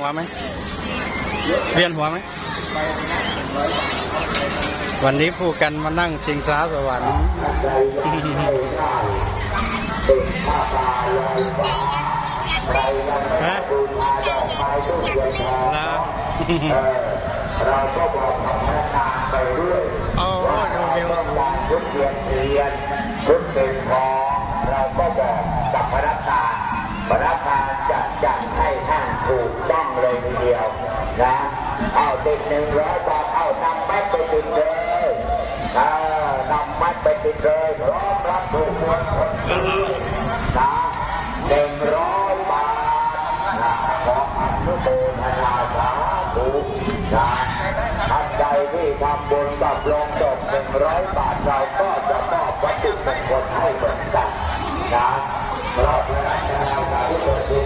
หัวไหมเวียนหัวไหม วันนี้ผู้กันมานั่งชิงช้าสวรรค์ฮะนะเราก็บอกกับพนักงานไปเรื่อยโอ้ดูวิวสวยชุดเรียนเรียนชุดเป็นทอ ท่านถูกต้องเลยทีเดียวนะเอาติดหนึ่งร้อยบาทเอานำม็กไปติดเลยเออนำม็กไปติดเลยพร้อมรับถูกมวลคนซื้นะหนึ่งร้อยบาทนะขออนุโมทนาสาธุนะท่านใดที่ทำบุญกับลงศพหนึ่งร้อยบาทเราก็จะมอบวัตถุมงคลให้เหมือนกันนะเราพราชาที่เกิดขึ้นเอาเอาลงไปที่